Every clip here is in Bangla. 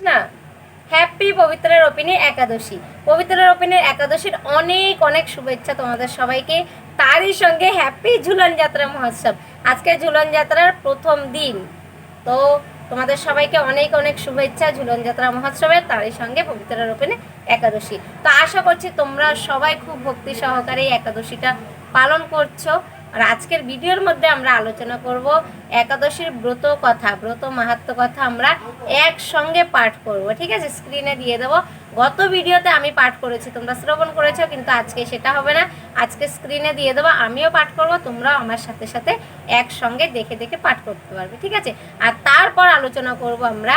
কৃষ্ণা হ্যাপি পবিত্র রোপিনী একাদশী। পবিত্র রোপিণীর একাদশীর অনেক অনেক শুভেচ্ছা তোমাদের সবাইকে। তারই সঙ্গে হ্যাপি ঝুলন যাত্রা মহোৎসব। আজকে ঝুলন যাত্রার প্রথম দিন। তো তোমাদের সবাইকে অনেক অনেক শুভেচ্ছা ঝুলন যাত্রা মহোৎসবের তারই সঙ্গে পবিত্র রূপেণে একাদশী। তো আশা করছি তোমরা সবাই খুব ভক্তি সহকারে একাদশীটা পালন করছ। আর আজকের ভিডিওর মধ্যে আমরা আলোচনা করব একাদশীর ব্রত কথা, ব্রত মাহাত্ম কথা আমরা একসঙ্গে পাঠ করব। ঠিক আছে? স্ক্রিনে দিয়ে দেবো। গত ভিডিওতে আমি পাঠ করেছি, তোমরা শ্রবণ করেছ, কিন্তু আজকে সেটা হবে না। আজকে স্ক্রিনে দিয়ে দেবো, আমিও পাঠ করব, তোমরাও আমার সাথে সাথে একসঙ্গে দেখে দেখে পাঠ করতে পারবে। ঠিক আছে? আর তারপর আলোচনা করব আমরা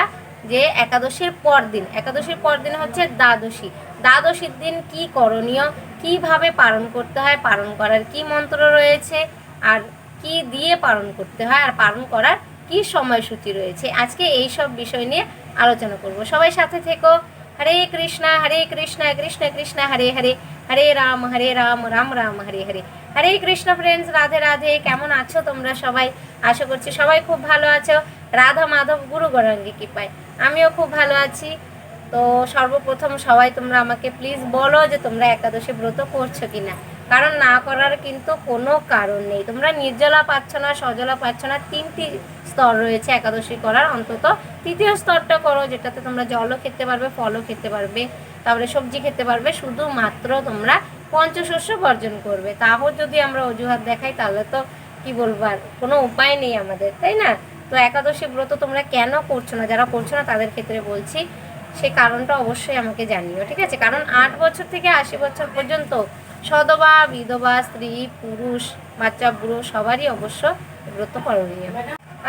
যে একাদশীর পর দিন একাদশীর পর দিন হচ্ছে দ্বাদশী। দ্বাদশীর দিন কি করণীয়? কীভাবে পালন করতে হয়? পালন করার কি মন্ত্র রয়েছে? আর কি দিয়ে পালন করতে হয়? আর পালন করার কি সময়সূচি রয়েছে? আজকে এই সব বিষয় নিয়ে আলোচনা করব। সবাই সাথে থেকো। হরে কৃষ্ণা হরে কৃষ্ণা, কৃষ্ণ কৃষ্ণ, হরে হরে। হরে রাম হরে রাম রাম রাম, হরে হরে। হরে কৃষ্ণ ফ্রেন্ডস রাধে রাধে। কেমন আছো তোমরা সবাই? আশা করছি সবাই খুব ভালো আছো। রাধা মাধব গুরু গৌরাঙ্গী কৃপায়। আমিও খুব ভালো আছি। তো সর্বপ্রথম সবাই তোমরা আমাকে প্লিজ বলো যে তোমরা একাদশী ব্রত করছ কিনা। কারণ না করার কিন্তু কোনো কারণ নেই। তোমরা নির্জলা পাচ্ছ না, সজলা পাচ্ছ না, তিনটি স্তর রয়েছে একাদশী করার। অন্তত তৃতীয় স্তরটা করো, যেটাতে তোমরা জলও খেতে পারবে, ফলও খেতে পারবে, তারপরে সবজি খেতে পারবে। শুধুমাত্র তোমরা পঞ্চশস্য বর্জন করবে। তাও যদি আমরা অজুহাত দেখাই, তাহলে তো কি বলব আর, কোনো উপায় নেই আমাদের, তাই না? তো একাদশী ব্রত তোমরা কেন করছ না? যারা করছ না, তাদের ক্ষেত্রে বলছি সেই কারণটা অবশ্যই আমাকে জানিও, ঠিক আছে? কারণ আট বছর থেকে আশি বছর পর্যন্ত সদবা, বিধবা, স্ত্রী, পুরুষ, বাচ্চা, বুড়ো সবারই অবশ্য ব্রত করণীয়।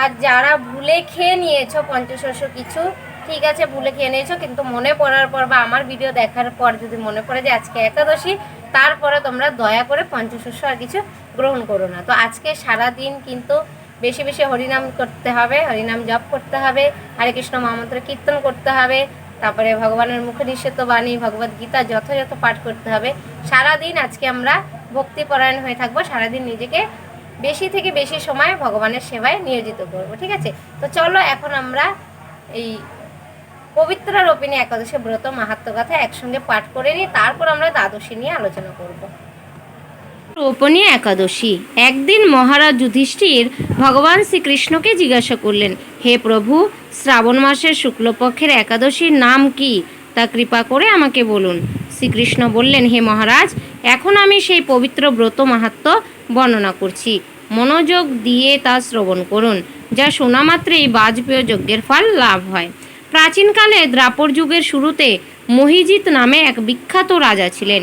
আর যারা ভুলে খেয়ে নিয়েছো পঞ্চশস্য কিছু, ঠিক আছে, ভুলে খেয়ে নিয়েছো, কিন্তু মনে পড়ার পর বা আমার ভিডিও দেখার পর যদি মনে পড়ে যে আজকে একাদশী, তারপরে তোমরা দয়া করে পঞ্চশস্য আর কিছু গ্রহণ করো না। তো আজকে সারা দিন কিন্তু বেশি বেশি হরিনাম করতে হবে, হরিনাম জপ করতে হবে, হরে কৃষ্ণ মহামন্ত্র কীর্তন করতে হবে তারপরে ভগবানের মুখে নিষেধ বাণী ভগবদ গীতা যথাযথ পাঠ করতে হবে। সারাদিন আজকে আমরা ভক্তিপরায়ণ হয়ে থাকব, সারাদিন নিজেকে বেশি থেকে বেশি সময় ভগবানের সেবায় নিয়োজিত করব, ঠিক আছে? তো চলো এখন আমরা এই পবিত্র রোপিণী একাদশে ব্রত মাহাত্ম কথা একসঙ্গে পাঠ করে নিই তারপর আমরা দ্বাদশী নিয়ে আলোচনা করব। রোপণী একাদশী। একদিন মহারাজ যুধিষ্ঠির ভগবান শ্রীকৃষ্ণকে জিজ্ঞাসা করলেন, হে প্রভু, শ্রাবণ মাসের শুক্লপক্ষের একাদশীর নাম কি? তা কৃপা করে আমাকে বলুন। শ্রীকৃষ্ণ বললেন, হে মহারাজ, এখন আমি সেই পবিত্র ব্রত মাহাত্ম বর্ণনা করছি। মনোযোগ দিয়ে তা শ্রবণ করুন, যা শোনা মাত্রেই বাজপেয় যজ্ঞের ফল লাভ হয়। প্রাচীনকালে দ্রাপর যুগের শুরুতে মহিজিৎ নামে এক বিখ্যাত রাজা ছিলেন।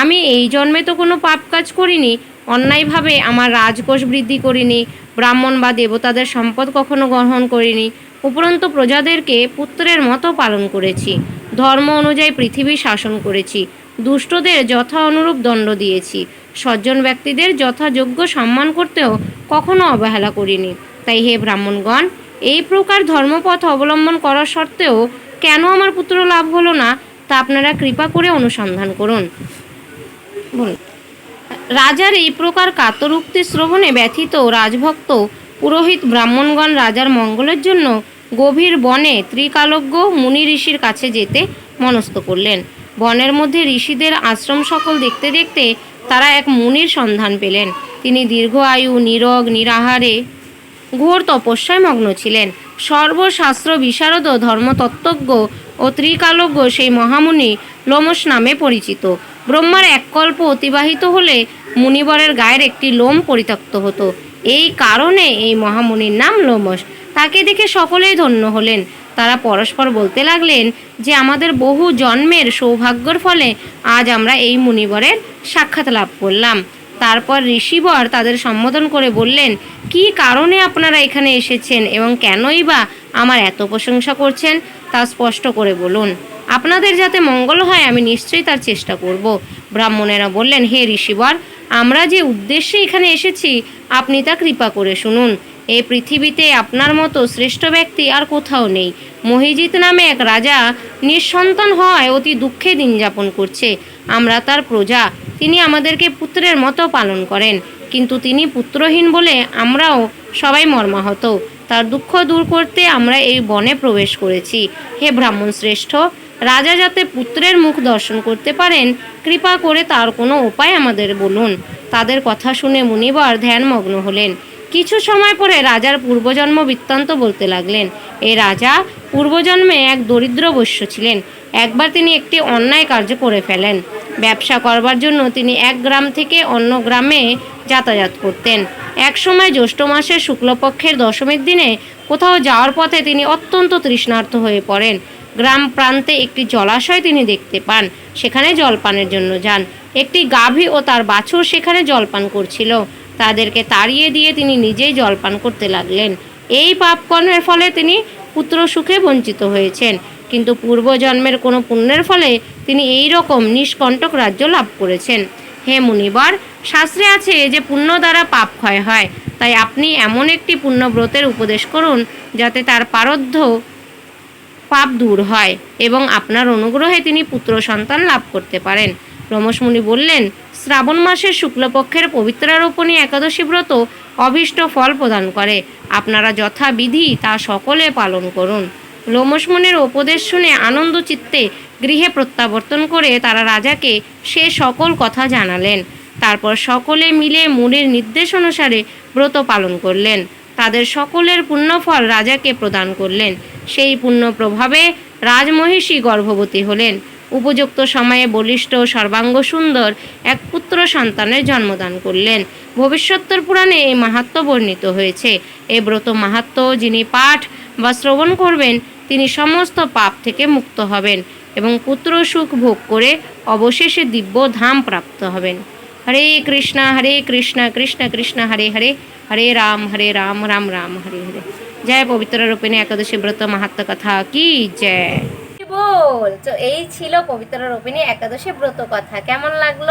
আমি এই জন্মে তো কোনো পাপ কাজ করিনি, অন্যায়ভাবে আমার রাজকোষ বৃদ্ধি করিনি, ব্রাহ্মণ বা দেবতাদের সম্পদ কখনো গ্রহণ করিনি, উপরন্তু প্রজাদেরকে পুত্রের মতো পালন করেছি, ধর্ম অনুযায়ী পৃথিবী শাসন করেছি, দুষ্টদের যথা অনুরূপ দণ্ড দিয়েছি, সজ্জন ব্যক্তিদের যথাযোগ্য সম্মান করতেও কখনো অবহেলা করিনি। তাই হে ব্রাহ্মণগণ, এই প্রকার ধর্মপথ অবলম্বন করা সত্ত্বেও কেন আমার পুত্র লাভ হলো না, তা আপনারা কৃপা করে অনুসন্ধান করুন। রাজার এই প্রকার কাতরুক্তি শ্রবণে ব্যথিত রাজভক্ত পুরোহিত ব্রাহ্মণগণ রাজার মঙ্গলের জন্য গভীর বনে ত্রিকালজ্ঞ মুনি ঋষির কাছে যেতে মনস্থ করলেন। বনের মধ্যে ঋষিদের আশ্রম সকল দেখতে দেখতে তারা এক মুনির সন্ধান পেলেন। তিনি দীর্ঘ আয়ু, নিরগ, নিরাহারে, ঘোর তপস্যায় মগ্ন ছিলেন। সর্বশাস্ত্র বিশারদ ধর্মতত্ত্বজ্ঞ ও ত্রিকালজ্ঞ সেই মহামুনি লোমস নামে পরিচিত। ব্রহ্মার এক কল্প অতিবাহিত হলে মুনিবরের গায়ের একটি লোম পরিত্যক্ত হতো। এই কারণে এই মহামুনির নাম লোমস তাকে দেখে সকলেই ধন্য হলেন। তারা পরস্পর বলতে লাগলেন যে, আমাদের বহু জন্মের সৌভাগ্যর ফলে আজ আমরা এই মুনিবরের সাক্ষাৎ লাভ করলাম। তারপর ঋষিবর তাদের সম্বোধন করে বললেন, কী কারণে আপনারা এখানে এসেছেন এবং কেনই বা আমার এত প্রশংসা করছেন? তা স্পষ্ট করে বলুন। আপনাদের যাতে মঙ্গল হয়, আমি নিশ্চয়ই তার চেষ্টা করব। ব্রাহ্মণেরা বললেন, হে ঋষিবর, আমরা যে উদ্দেশ্যে এখানে এসেছি, আপনি তা কৃপা করে শুনুন। এই পৃথিবীতে আপনার মতো শ্রেষ্ঠ ব্যক্তি আর কোথাও নেই। মহিজিৎ নামে এক রাজা নিঃসন্তান হওয়ায় অতি দুঃখে দিন যাপন করছে। আমরা তার প্রজা, তিনি আমাদেরকে পুত্রের মতো পালন করেন। কিন্তু তিনি পুত্রহীন বলে আমরাও সবাই মর্মাহত। তার দুঃখ দূর করতে আমরা এই বনে প্রবেশ করেছি। হে ব্রাহ্মণ শ্রেষ্ঠ রাজা যাতে পুত্রের মুখ দর্শন করতে পারেন, কৃপা করে তার কোনো উপায় আমাদের বলুন। তাদের কথা শুনে মুনিবার ধ্যানমগ্ন হলেন। কিছু সময় পরে রাজার পূর্বজন্ম বৃত্তান্ত বলতে লাগলেন এই রাজা, পূর্বজন্মে এক দরিদ্র বৈশ্য ছিলেন। একবার তিনি একটি অন্যায় কার্য করে ফেলেন। ব্যবসা করবার জন্য তিনি এক গ্রাম থেকে অন্য গ্রামে যাতায়াত করতেন। এক সময় জ্যৈষ্ঠ মাসের শুক্লপক্ষের দশমীর দিনে কোথাও যাওয়ার পথে তিনি অত্যন্ত তৃষ্ণার্থ হয়ে পড়েন। গ্রাম প্রান্তে একটি জলাশয় তিনি দেখতে পান। সেখানে জলপানের জন্য যান। একটি গাভী ও তার বাছুর সেখানে জলপান করছিল। তাদেরকে তাড়িয়ে দিয়ে তিনি নিজেই জলপান করতে লাগলেন। এই পাপকর্মের ফলে তিনি পুত্র সুখে বঞ্চিত হয়েছেন। কিন্তু পূর্বজন্মের কোনো পুণ্যের ফলে তিনি এই রকম নিষ্কণ্টক রাজ্য লাভ করেছেন। হে মুনিবার, শাস্ত্রে আছে যে পুণ্য দ্বারা পাপ ক্ষয় হয়। তাই আপনি এমন একটি পুণ্যব্রতের উপদেশ করুন, যাতে তার পারদ্ধ পাপ দূর হয় এবং আপনার অনুগ্রহে তিনি পুত্র সন্তান লাভ করতে পারেন। রমসমুনি বললেন, শ্রাবণ মাসের শুক্লপক্ষের পবিত্রারোপণী একাদশী ব্রত অভীষ্ট ফল প্রদান করে। আপনারা যথাবিধি তা সকলে পালন করুন। লোমসমুনির উপদেশ শুনে আনন্দ চিত্তে গৃহে প্রত্যাবর্তন করে তারা রাজাকে সে সকল কথা জানালেন। তারপর সকলে মিলে মুনির নির্দেশ অনুসারে ব্রত পালন করলেন। তাদের সকলের পুণ্যফল রাজাকে প্রদান করলেন। সেই পুণ্য প্রভাবে রাজমহিষী গর্ভবতী হলেন। উপযুক্ত সময়ে বলিষ্ঠ সর্বাঙ্গ সুন্দর এক পুত্র সন্তানের জন্মদান করলেন। ভবিষ্যত্তর পুরাণে এই মাহাত্ম বর্ণিত হয়েছে। এ ব্রত মাহাত্ম যিনি পাঠ বা শ্রবণ করবেন, তিনি সমস্ত পাপ থেকে মুক্ত হবেন এবং পুত্র সুখ ভোগ করে অবশেষে দিব্য ধাম প্রাপ্ত হবেন। হরে কৃষ্ণ হরে কৃষ্ণ কৃষ্ণ কৃষ্ণ, হরে হরে হরে রাম হরে রাম রাম রাম, হরে হরে। জয় পবিত্র রূপিণী একাদশী ব্রত মাহাত্ম কথা কি জয়। বল? তো এই ছিল পবিত্র রূপিণী একাদশী ব্রত কথা। কেমন লাগল?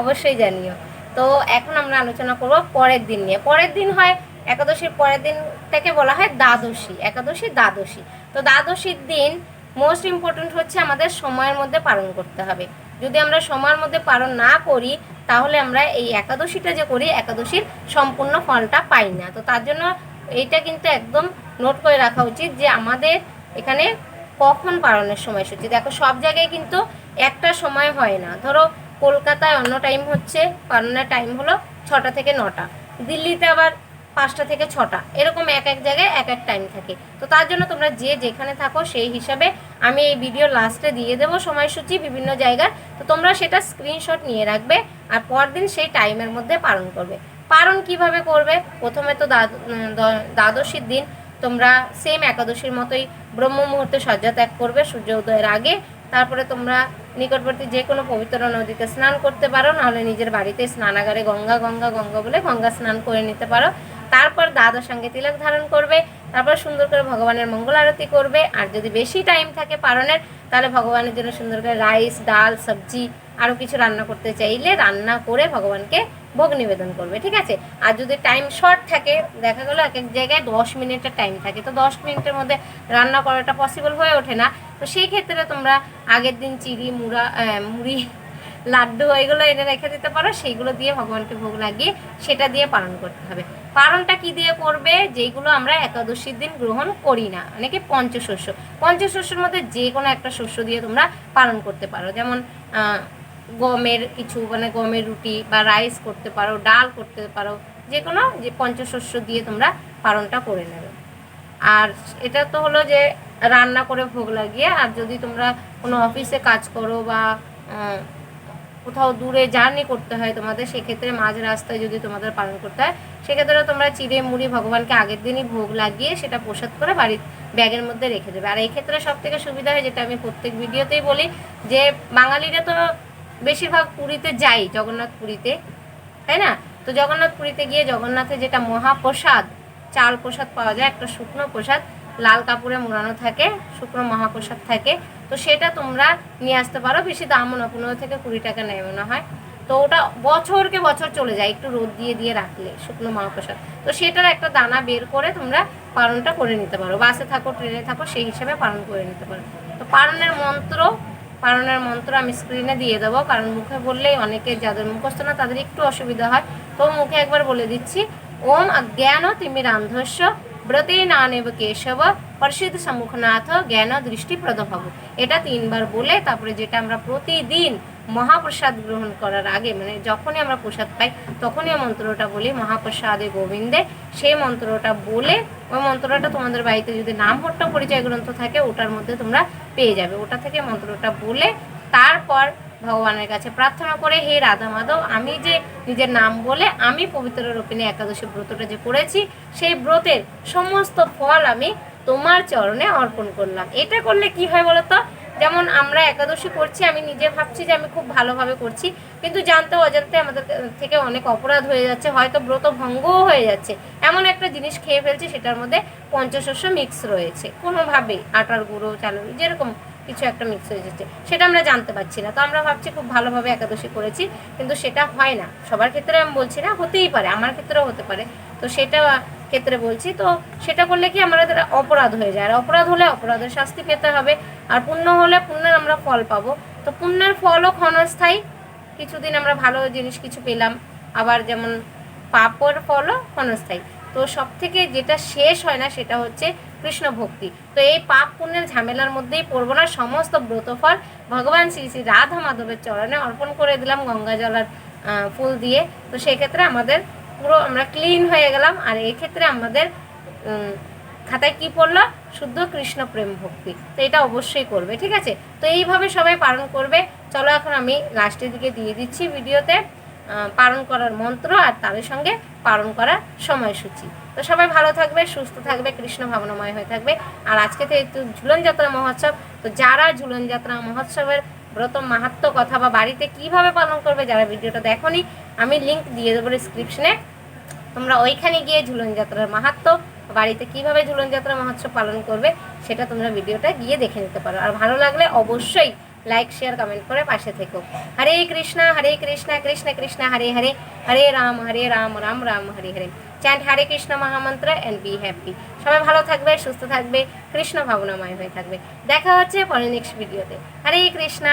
অবশ্যই জানিও। তো এখন আমরা আলোচনা করব পরের দিন নিয়ে। পরের দিন হয়, একাদশীর পরের দিনটাকে বলা হয় দ্বাদশী। একাদশী, দ্বাদশী। তো দ্বাদশীর দিন মোস্ট ইম্পর্ট্যান্ট হচ্ছে আমাদের সময়ের মধ্যে পালন করতে হবে। যদি আমরা সময়ের মধ্যে পালন না করি, তাহলে আমরা এই একাদশীটা যে করি, একাদশীর সম্পূর্ণ ফলটা পাই না। তো তার জন্য এইটা কিন্তু একদম নোট করে রাখা উচিত যে আমাদের এখানে কখন পালনের সময়সূচি। দেখো, সব জায়গায় কিন্তু একটা সময় হয় না। ধরো, কলকাতায় অন্য টাইম হচ্ছে, পালনের টাইম হলো ছটা থেকে নটা। দিল্লিতে আবার পাঁচটা থেকে ছটা। এরকম এক এক জায়গায় এক এক টাইম থাকে। তো তার জন্য তোমরা যে যেখানে থাকো সেই হিসাবে আমি এই ভিডিও লাস্টে দিয়ে দেবো সময়সূচি বিভিন্ন জায়গার। তো তোমরা সেটা স্ক্রিনশট নিয়ে রাখবে আর পরদিন সেই টাইমের মধ্যে পালন করবে। পালন কীভাবে করবে? প্রথমে তো দ্বাদ- দ্বাদশীর দিন তোমরা সেম একাদশীর মতোই ব্রহ্ম মুহূর্তে শয্যা ত্যাগ করবে সূর্য উদয়ের আগে। তারপরে তোমরা নিকটবর্তী যে কোনো পবিত্র নদীতে স্নান করতে পারো। নাহলে নিজের বাড়িতে স্নানাগারে গঙ্গা গঙ্গা গঙ্গা বলে গঙ্গা স্নান করে নিতে পারো। তারপর দ্বাদশ সঙ্গে তিলক ধারণ করবে, তারপর সুন্দর করে ভগবানের মঙ্গল আরতি করবে, আর যদি বেশি টাইম থাকে পালনের, তাহলে ভগবানের জন্য সুন্দর করে রাইস ডাল, সবজি আরও কিছু রান্না করতে চাইলে রান্না করে ভগবানকে ভোগ নিবেদন করবে, ঠিক আছে? আর যদি টাইম শর্ট থাকে, দেখা গেলো এক এক জায়গায় দশ মিনিটের টাইম থাকে, তো দশ মিনিটের মধ্যে রান্না করাটা পসিবল হয়ে ওঠে না। তো সেই ক্ষেত্রে তোমরা আগের দিন চিড়ি, মুড়া মুড়ি লাড্ডু এগুলো এনে রেখে দিতে পারো, সেইগুলো দিয়ে ভগবানকে ভোগ লাগিয়ে সেটা দিয়ে পালন করতে হবে। পালনটা কি দিয়ে করবে? যেগুলো আমরা একাদশীর দিন গ্রহণ করি না, অনেকে পঞ্চশস্য। পঞ্চশস্যের মধ্যে যে কোনো একটা শস্য দিয়ে তোমরা পালন করতে পারো। যেমন গমের কিছু মানে গমের রুটি বা রাইস করতে পারো, ডাল করতে পারো যে কোনো যে পঞ্চশস্য দিয়ে তোমরা পালনটা করে নেবে। আর এটা তো হলো যে রান্না করে ভোগ লাগিয়ে, আর যদি তোমরা কোনো অফিসে কাজ করো বা কোথাও দূরে জার্নি করতে হয় তোমাদের, সেক্ষেত্রে মাঝ রাস্তায় যদি তোমাদের পালন করতে হয়, সেক্ষেত্রে তোমরা চিড়ে মুড়ি ভগবানকে আগের দিনই ভোগ লাগিয়ে সেটা প্রসাদ করে বাড়ির ব্যাগের মধ্যে রেখে দেবে। আর এই ক্ষেত্রে সব থেকে সুবিধা হয়, যেটা আমি প্রত্যেক ভিডিওতেই বলি, যে বাঙালিরা তো বেশিরভাগ পুরীতে যাই, জগন্নাথ পুরীতে, তাই না? তো জগন্নাথ পুরীতে গিয়ে জগন্নাথের যেটা মহাপ্রসাদ, চাল প্রসাদ পাওয়া যায়, একটা শুকনো প্রসাদ লাল কাপড়ে মোড়ানো থাকে, শুকনো মহাপ্রসাদ থাকে, তো সেটা তোমরা নিয়ে আসতে পারো। বেশি দামও না, পনেরো থেকে কুড়ি টাকা নেয় মনে হয়। তো ওটা বছরকে বছর চলে যায়, একটু রোদ দিয়ে দিয়ে রাখলে শুকনো মহাপ্রসাদ। তো সেটার একটা দানা বের করে তোমরা পালনটা করে নিতে পারো। বাসে থাকো, ট্রেনে থাকো, সেই হিসাবে পালন করে নিতে পারো। তো পালনের মন্ত্র পালনের মন্ত্র আমি স্ক্রিনে দিয়ে দেবো, কারণ মুখে বললেই অনেকে যাদের মুখস্থ না, তাদের একটু অসুবিধা হয়। তো মুখে একবার বলে দিচ্ছি, ওম অজ্ঞান তিমিরান্ধস্য ব্রতে নানেব কেশব পরিষদ সম্মুখনাথ জ্ঞান দৃষ্টি প্রদভব এটা তিনবার বলে, তারপরে যেটা আমরা প্রতিদিন মহাপ্রসাদ গ্রহণ করার আগে মানে যখনই আমরা প্রসাদ পাই, তখনই মন্ত্রটা বলি, মহাপ্রসাদে গোবিন্দে। সেই মন্ত্রটা বলে, ওই মন্ত্রটা তোমাদের বাড়িতে যদি নামহট্ট পরিচয় গ্রন্থ থাকে, ওটার মধ্যে তোমরা পেয়ে যাবে। ওটা থেকে মন্ত্রটা বলে, তারপর ভগবানের কাছে প্রার্থনা করে হে রাধা মাধব আমি যে নিজের নাম বলে আমি পবিত্র রূপিণী একাদশী ব্রতটা যে করেছি সেই ব্রতের সমস্ত ফল আমি তোমার চরণে অর্পণ করলাম। এটা করলে কি হয় বলতো? যেমন আমরা একাদশী করছি আমি নিজে ভাবছি যে আমি খুব ভালোভাবে করছি কিন্তু জানতে অজান্তে আমাদের থেকে অনেক অপরাধ হয়ে যাচ্ছে হয়তো ব্রত ভঙ্গও হয়ে যাচ্ছে। এমন একটা জিনিস খেয়ে ফেলছি সেটার মধ্যে পঞ্চশস্য মিক্স রয়েছে। কোনোভাবেই আটার গুঁড়ো গুঁড়ো, যেরকম কিছু একটা মিক্স হয়ে যাচ্ছে। সেটা আমরা জানতে পারছি না। তো আমরা ভাবছি খুব ভালোভাবে একাদশী করেছি, কিন্তু সেটা হয় না। সবার ক্ষেত্রে আমি বলছি না, হতেই পারে। আমার ক্ষেত্রেও হতে পারে। তো সেটা ক্ষেত্রে বলছি, তো সেটা করলে কি আমাদের অপরাধ হয়ে যায়। আর অপরাধ হলে অপরাধের শাস্তি পেতে হবে। আর পুণ্য হলে পুণ্যের আমরা ফল পাবো। তো পুণ্যের ফলও ক্ষণস্থায়ী। কিছুদিন আমরা ভালো জিনিস কিছু পেলাম। আবার যেমন পাপর ফলও ক্ষণস্থায়ী। তো সব থেকে যেটা শেষ হয় না সেটা হচ্ছে কৃষ্ণ ভক্তি। তো এই পাপ পুণ্যের ঝামেলার মধ্যেই পড়ব না, সমস্ত ব্রতফল ভগবান শ্রী শ্রী রাধা মাধবের চরণে অর্পণ করে দিলাম গঙ্গা জলার ফুল দিয়ে। তো সেক্ষেত্রে আমাদের পুরো আমরা ক্লিন হয়ে গেলাম। আর এক্ষেত্রে আমাদের খাতায় কি পড়ল? শুদ্ধ কৃষ্ণ প্রেম ভক্তি। তো এটা অবশ্যই করবে, ঠিক আছে? তো এইভাবে সবাই পালন করবে। চলো এখন আমি লাস্টের দিকে দিয়ে দিচ্ছি ভিডিওতে পালন করার মন্ত্র আর তাদের সঙ্গে পালন করার সময়সূচি। তো সবাই ভালো থাকবে, সুস্থ থাকবে, কৃষ্ণ ভাবনাময় হয়ে থাকবে। আর আজকে একটু ঝুলন যাত্রা মহোৎসব, তো যারা ঝুলন যাত্রা মহোৎসবের ব্রত মাহাত্ম কথা বা বাড়িতে কীভাবে পালন করবে যারা ভিডিওটা দেখোনি, আমি লিংক দিয়ে দেবো ডিসক্রিপশনে তোমরা ওইখানে গিয়ে ঝুলন যাত্রার মাহাত্ম বাড়িতে কীভাবে ঝুলন যাত্রা মহোৎসব পালন করবে, সেটা তোমরা ভিডিওটা গিয়ে দেখে নিতে পারো। আর ভালো লাগলে অবশ্যই লাইক শেয়ার কমেন্ট করে পাশে থেকো। হরে কৃষ্ণ হরে কৃষ্ণ কৃষ্ণ কৃষ্ণ, হরে হরে হরে রাম হরে রাম রাম রাম, হরে হরে। চ্যান্ট হারে কৃষ্ণ মহামন্ত্র অ্যান্ড বি হ্যাপি সবাই ভালো থাকবে, সুস্থ থাকবে, কৃষ্ণ ভাবনাময় হয়ে থাকবে। দেখা হচ্ছে পরে নেক্সট ভিডিওতে হরে কৃষ্ণ।